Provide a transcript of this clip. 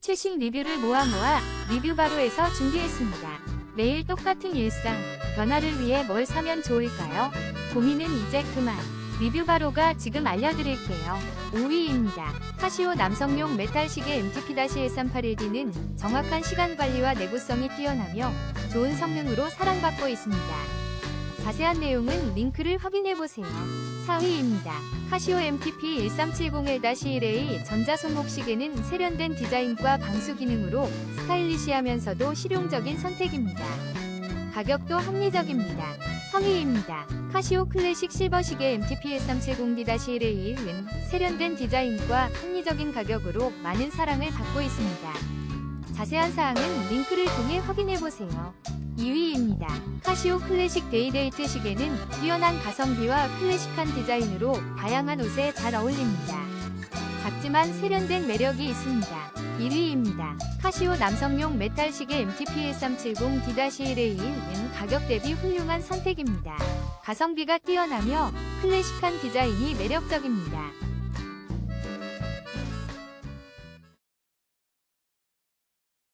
최신 리뷰를 모아 모아 리뷰 바로에서 준비했습니다. 매일 똑같은 일상, 변화를 위해 뭘 사면 좋을까요? 고민은 이제 그만. 리뷰 바로가 지금 알려드릴게요. 5위입니다. 카시오 남성용 메탈 시계 MTP-1381D는 정확한 시간 관리와 내구성이 뛰어나며 좋은 성능으로 사랑받고 있습니다. 자세한 내용은 링크를 확인해보세요. 4위입니다. 카시오 MTP 1370L-1A 전자손목 시계는 세련된 디자인과 방수 기능으로 스타일리시하면서도 실용적인 선택입니다. 가격도 합리적입니다. 성의입니다. 카시오 클래식 실버 시계 MTP 1370D-1A1은 세련된 디자인과 합리적인 가격으로 많은 사랑을 받고 있습니다. 자세한 사항은 링크를 통해 확인해보세요. 2위입니다. 카시오 클래식 데이데이트 시계는 뛰어난 가성비와 클래식한 디자인으로 다양한 옷에 잘 어울립니다. 작지만 세련된 매력이 있습니다. 1위입니다. 카시오 남성용 메탈 시계 MTP1370D-1A1은 가격 대비 훌륭한 선택입니다. 가성비가 뛰어나며 클래식한 디자인이 매력적입니다.